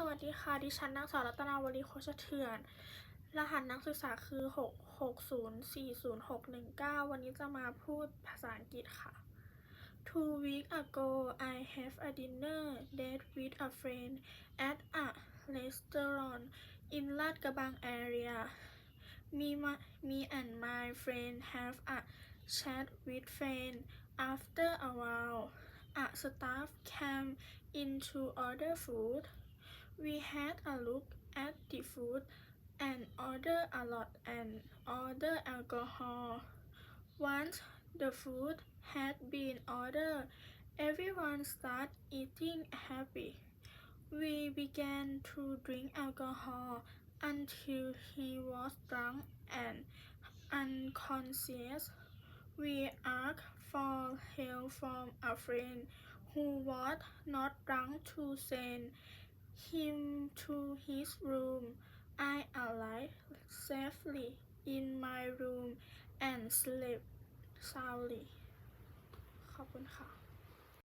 สวัสดีค่ะ ดิฉันนางสาวรัตนาวลีโคชเถื่อน รหัสนักศึกษาคือ 6604061วันนี้จะมาพูดภาษาอังกฤษค่ะ Two weeks ago I have a dinner date with a friend at a restaurant in ลาดกระบัง area me, my, me and my friend have a chat with friend after a while a staff came in to order food we had a look at the food and order a lot and order alcohol once the food had been ordered everyone started eating happy we began to drink alcohol until he was drunk and unconscious. We asked for help from a friend who was not drunk to send him to his room. I arrived safely in my room and slept soundly. ขอบคุณค่ะ